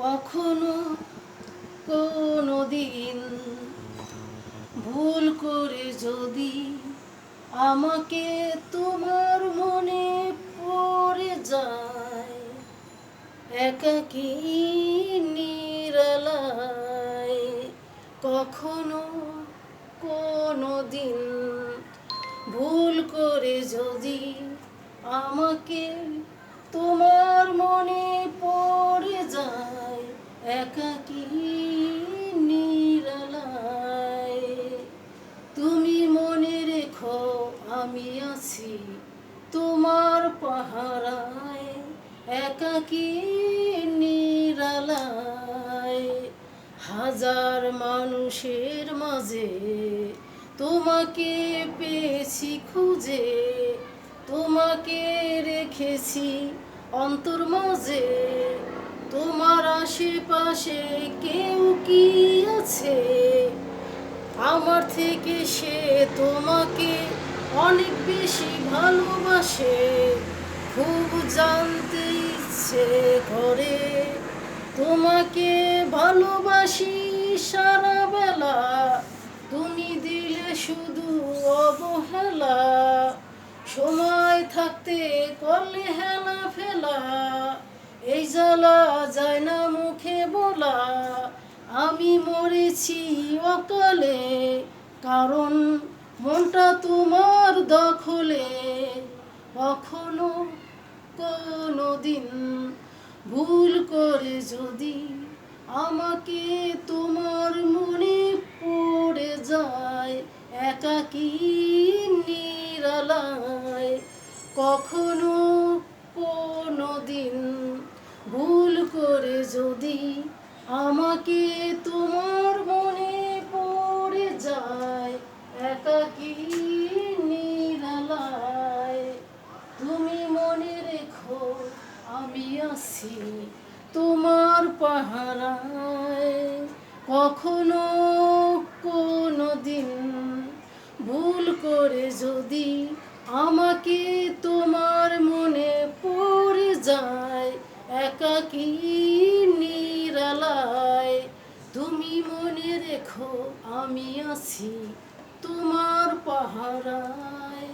কখনো কোনো দিন ভুল করে যদি আমাকে তোমার মনে পড়ে যায়, একাকী নিরালায় কখনো কোনো দিন ভুল করে যদি আমাকে তোমার একাকী নিরালায়। তুমি মনে রেখো, আমি আছি তোমার পাহারায়। একাকী নিরালায়। হাজার মানুষের মাঝে তোমাকে পেয়েছি খুঁজে, তোমাকে রেখেছি অন্তর মাঝে। তোমার আশেপাশে কেউ কি আছে? আমার থেকে সে তোমাকে অনেক বেশি ভালোবাসে। খুব জানতে ইচ্ছে করে। তোমাকে ভালোবাসি সারা বেলা তুমি দিলে শুধু অবহেলা। সময় থাকতে করলে হেলা ফেলা এই জ্বালা যায় না মুখে বলা। আমি মরেছি অকালে, কারণ মনটা তোমার দখলে। কখনো কোনো দিন ভুল করে যদি আমাকে তোমার মনে পড়ে যায়, একাকী নিরালায়। কখনো কোনো দিন করে যদি আমাকে তোমার মনে পড়ে যায় একাকী নিরালায়? তুমি মনে রেখো, আমি আছি তোমার পাহারায়। কখনো কোনো দিন ভুল করে যদি আমাকে তোমার মনে পড়ে একাকী নিরালায়? তুমি মনে রেখো আমি আছি তোমার পাহারায়।